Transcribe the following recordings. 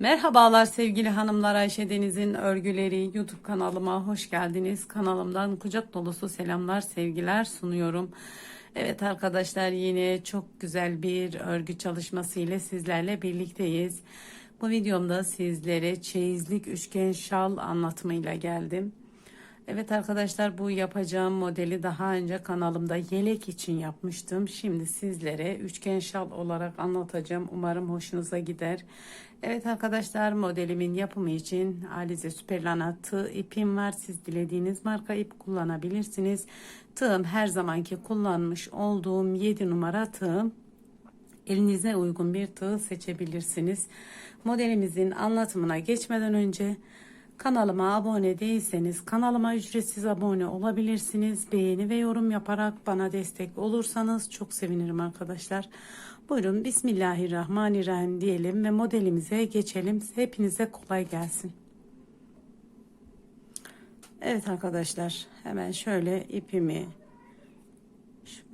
Merhabalar sevgili hanımlar Ayşe Deniz'in örgüleri YouTube kanalıma hoş geldiniz. Kanalımdan kucak dolusu selamlar sevgiler sunuyorum. Evet arkadaşlar yine çok güzel bir örgü çalışması ile sizlerle birlikteyiz. Bu videomda sizlere çeyizlik üçgen şal anlatımıyla geldim. Evet arkadaşlar bu yapacağım modeli daha önce kanalımda yelek için yapmıştım. Şimdi sizlere üçgen şal olarak anlatacağım. Umarım hoşunuza gider. Evet arkadaşlar modelimin yapımı için Alize Süperlana tığ ipim var. Siz dilediğiniz marka ip kullanabilirsiniz. Tığım her zamanki kullanmış olduğum 7 numara tığım. Elinize uygun bir tığ seçebilirsiniz. Modelimizin anlatımına geçmeden önce Kanalıma abone değilseniz kanalıma ücretsiz abone olabilirsiniz. Beğeni ve yorum yaparak bana destek olursanız çok sevinirim arkadaşlar. Buyurun Bismillahirrahmanirrahim diyelim ve modelimize geçelim. Hepinize kolay gelsin. Evet arkadaşlar hemen şöyle ipimi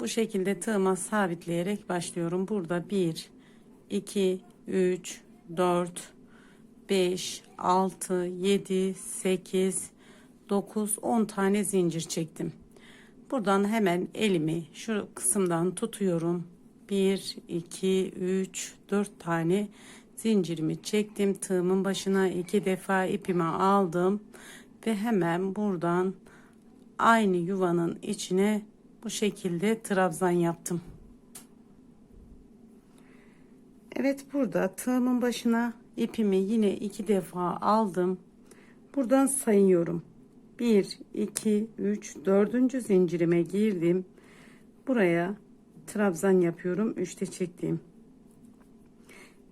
bu şekilde tığıma sabitleyerek başlıyorum. Burada 1, 2, 3, 4, 5, 6, 7, 8, 9, 10 tane zincir çektim. Buradan hemen elimi şu kısımdan tutuyorum. 1, 2, 3, 4 tane zincirimi çektim. Tığımın başına iki defa ipimi aldım. Ve hemen buradan aynı yuvanın içine bu şekilde trabzan yaptım. Evet burada tığımın başına ipimi yine iki defa aldım. Buradan sayıyorum. 1, 2, 3, 4. zincirime girdim. Buraya trabzan yapıyorum. 3'te çektiğim.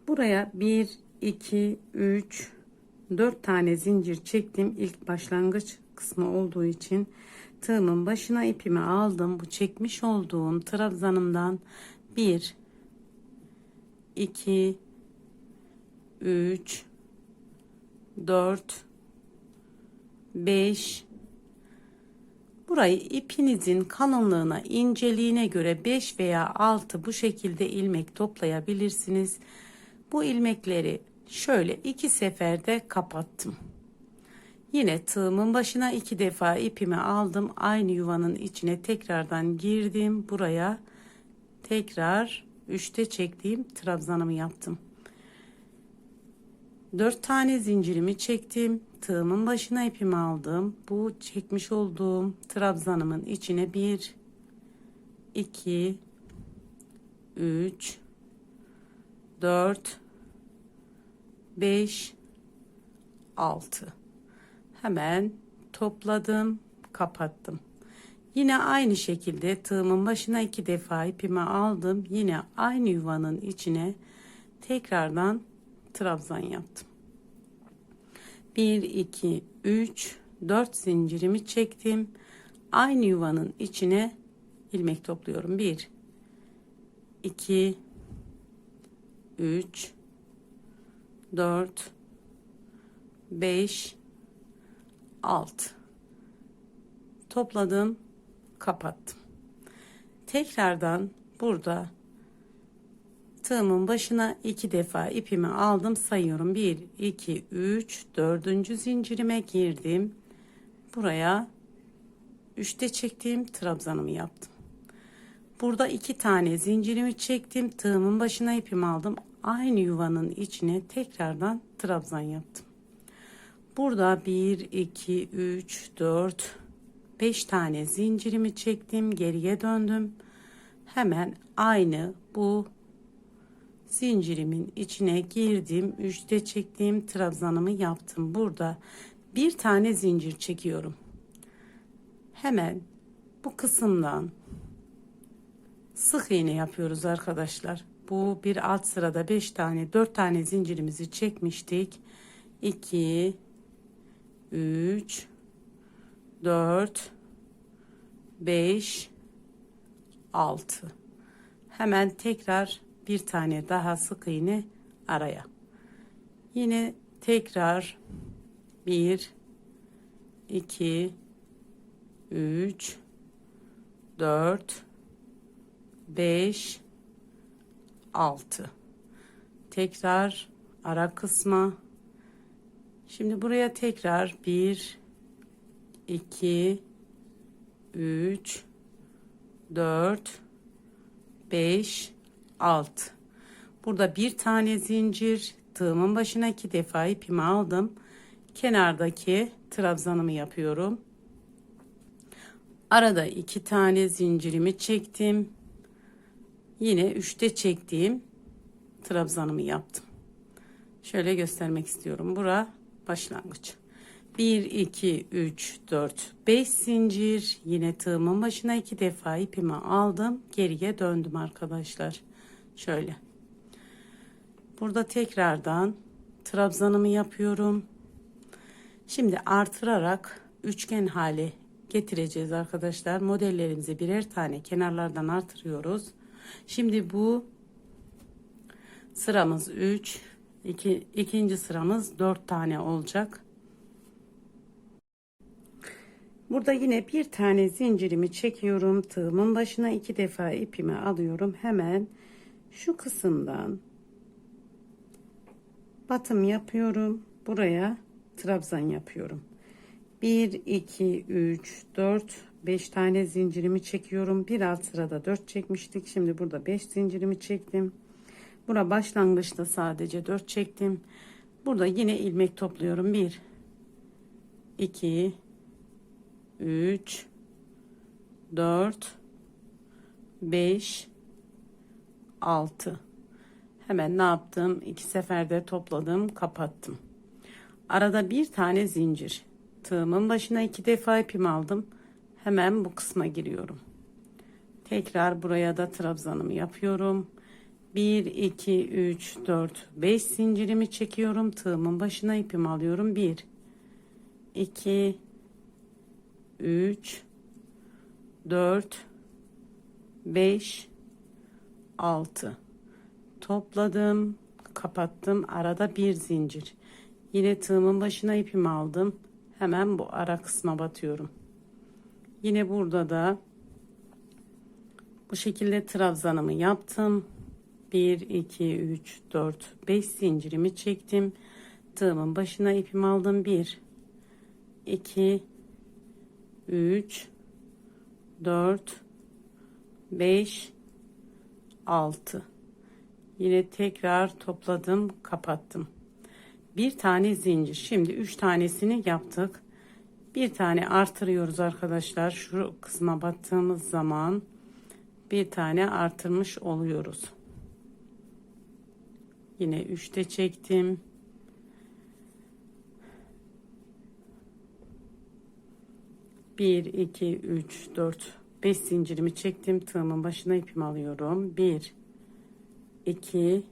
Buraya 1, 2, 3, 4 tane zincir çektim. İlk başlangıç kısmı olduğu için tığımın başına ipimi aldım. Bu çekmiş olduğum trabzanımdan 1, 2, 3 4 5 Burayı ipinizin kalınlığına, inceliğine göre 5 veya 6 bu şekilde ilmek toplayabilirsiniz. Bu ilmekleri şöyle iki seferde kapattım. Yine tığımın başına iki defa ipimi aldım. Aynı yuvanın içine tekrardan girdim. Buraya tekrar üçte çektiğim trabzanımı yaptım. 4 tane zincirimi çektim. Tığımın başına ipimi aldım. Bu çekmiş olduğum trabzanımın içine 1 2 3 4 5 6 hemen topladım kapattım yine aynı şekilde tığımın başına iki defa ipimi aldım yine aynı yuvanın içine tekrardan trabzan yaptım. 1 2 3 4 zincirimi çektim. Aynı yuvanın içine ilmek topluyorum. 1 2 3 4 5 6 topladım kapattım tekrardan burada tığımın başına iki defa ipimi aldım sayıyorum. 1 2 3 4. zincirime girdim. Buraya 3'te çektiğim trabzanımı yaptım. Burada iki tane zincirimi çektim tığımın başına ipimi aldım. Aynı yuvanın içine tekrardan trabzan yaptım. Burada 1 2 3 4 5 tane zincirimi çektim geriye döndüm. Hemen aynı bu zincirimin içine girdim. Üçte çektiğim trabzanımı yaptım. Burada bir tane zincir çekiyorum. Hemen bu kısımdan sık iğne yapıyoruz arkadaşlar. Bu bir alt sırada 5 tane 4 tane zincirimizi çekmiştik. 2 3 4 5 6 hemen tekrar bir tane daha sık iğne araya. Yine tekrar 1 2 3 4 5 6 tekrar ara kısma. Şimdi buraya tekrar 1 2 3 4 5 6 burada bir tane zincir tığımın başına iki defa ipimi aldım. Kenardaki trabzanımı yapıyorum. Arada iki tane zincirimi çektim. Yine üçte çektiğim trabzanımı yaptım. Şöyle göstermek istiyorum. Bura başlangıç. 1 2 3 4 5 zincir. Yine tığımın başına iki defa ipimi aldım. Geriye döndüm arkadaşlar şöyle. Burada tekrardan trabzanımı yapıyorum. Şimdi artırarak üçgen hale getireceğiz arkadaşlar. Modellerimizi birer tane kenarlardan artırıyoruz. Şimdi bu sıramız 3 iki, ikinci sıramız 4 tane olacak. Burada yine bir tane zincirimi çekiyorum. Tığımın başına iki defa ipimi alıyorum. Hemen şu kısımdan batım yapıyorum. Buraya trabzan yapıyorum. 1 2 3 4 5 tane zincirimi çekiyorum. Bir alt sırada 4 çekmiştik. Şimdi burada 5 zincirimi çektim. Bura başlangıçta sadece 4 çektim. Burada yine ilmek topluyorum. 1 2 3 4 5 6 hemen ne yaptım? İki seferde topladım kapattım. Arada bir tane zincir. Tığımın başına iki defa ipimi aldım. Hemen bu kısma giriyorum. Tekrar buraya da trabzanımı yapıyorum. 1 2 3 4 5 zincirimi çekiyorum. Tığımın başına ipimi alıyorum. 1 2 3 4 5 6 topladım kapattım. Arada bir zincir. Yine tığımın başına ipimi aldım. Hemen bu ara kısma batıyorum. Yine burada da bu şekilde trabzanımı yaptım. 1 2 3 4 5 zincirimi çektim. Tığımın başına ipimi aldım. 1 2 3 4 5 6 yine tekrar topladım kapattım. Bir tane zincir. Şimdi üç tanesini yaptık. Bir tane artırıyoruz arkadaşlar. Şu kısma battığımız zaman bir tane artırmış oluyoruz. Yine üçte çektim. 1 2 3 4 5 zincirimi çektim tığımın başına ipimi alıyorum. 1 2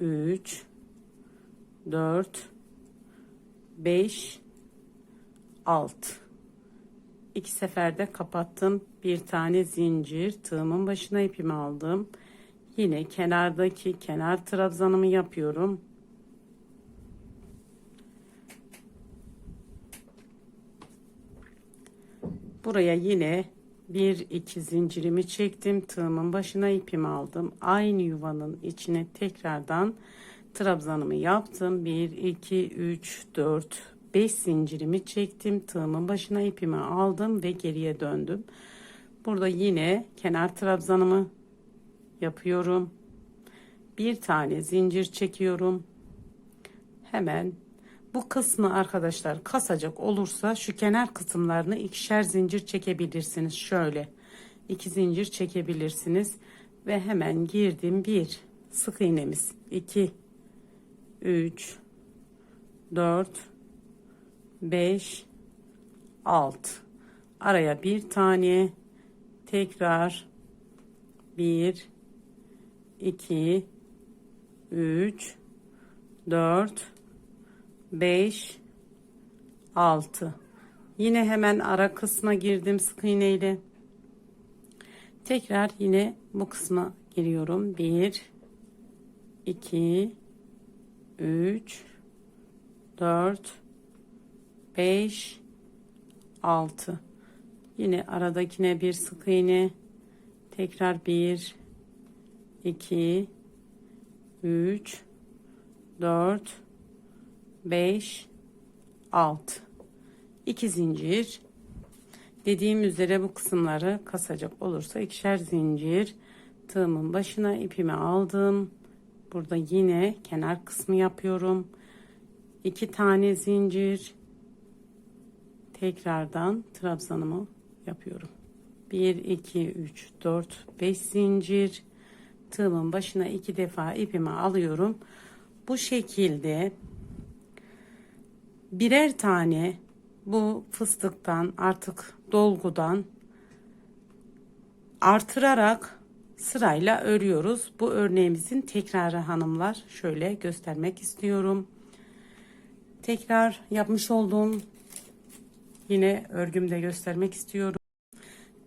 3 4 5 6 iki seferde kapattım. Bir tane zincir tığımın başına ipimi aldım. Yine kenardaki kenar trabzanımı yapıyorum. Buraya yine bir iki zincirimi çektim. Tığımın başına ipimi aldım. Aynı yuvanın içine tekrardan trabzanımı yaptım. 1 2 3 4 5 zincirimi çektim. Tığımın başına ipimi aldım ve geriye döndüm. Burada yine kenar trabzanımı yapıyorum. Bir tane zincir çekiyorum. Hemen bu kısmı arkadaşlar kasacak olursa şu kenar kısımlarını ikişer zincir çekebilirsiniz. Şöyle iki zincir çekebilirsiniz. Ve hemen girdim. Bir sık iğnemiz. 2 3 4 5 6 araya bir tane tekrar 1 2 3 4 5 6 yine hemen ara kısma girdim sık iğne ile. Tekrar yine bu kısma giriyorum. 1 2 3 4 5 6 yine aradakine bir sık iğne. Tekrar 1 2 3 4 5 6 2 zincir. Dediğim üzere bu kısımları kasacak olursa ikişer zincir. Tığımın başına ipimi aldım. Burada yine kenar kısmı yapıyorum. İki tane zincir. Tekrardan trabzanımı yapıyorum. 1 2 3 4 5 zincir. Tığımın başına iki defa ipimi alıyorum. Bu şekilde birer tane bu fıstıktan artık dolgudan artırarak sırayla örüyoruz. Bu örneğimizin tekrarı hanımlar şöyle göstermek istiyorum. Tekrar yapmış olduğum yine örgümde göstermek istiyorum.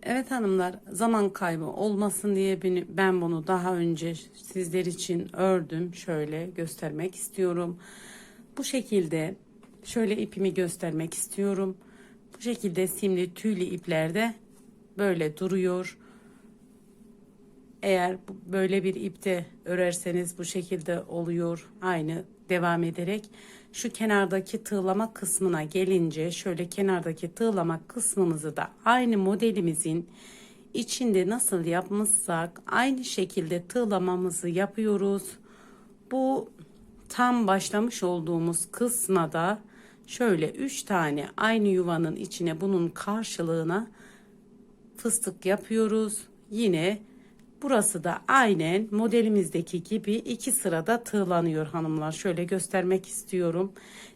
Evet hanımlar zaman kaybı olmasın diye ben bunu daha önce sizler için ördüm. Şöyle göstermek istiyorum. Bu şekilde şöyle ipimi göstermek istiyorum. Bu şekilde simli tüylü iplerde böyle duruyor. Eğer böyle bir ipte örerseniz bu şekilde oluyor. Aynı devam ederek şu kenardaki tığlama kısmına gelince şöyle kenardaki tığlama kısmımızı da aynı modelimizin içinde nasıl yapmışsak aynı şekilde tığlamamızı yapıyoruz. Bu tam başlamış olduğumuz kısma da şöyle 3 tane aynı yuvanın içine bunun karşılığına fıstık yapıyoruz. Yine burası da aynen modelimizdeki gibi iki sırada tığlanıyor hanımlar. Şöyle göstermek istiyorum.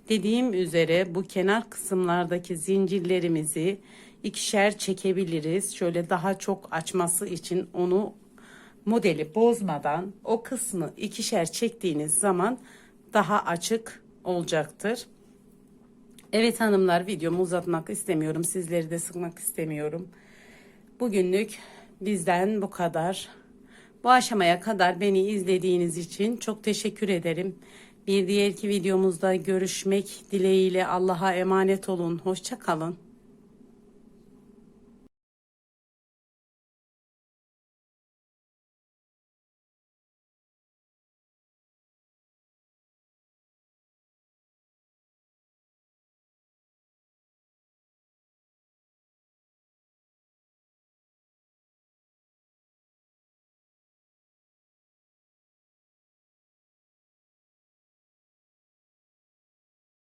Dediğim üzere bu kenar kısımlardaki zincirlerimizi ikişer çekebiliriz. Şöyle daha çok açması için onu modeli bozmadan o kısmı ikişer çektiğiniz zaman daha açık olacaktır. Evet hanımlar videomu uzatmak istemiyorum. Sizleri de sıkmak istemiyorum. Bugünlük bizden bu kadar. Bu aşamaya kadar beni izlediğiniz için çok teşekkür ederim. Bir diğerki videomuzda görüşmek dileğiyle Allah'a emanet olun. Hoşça kalın.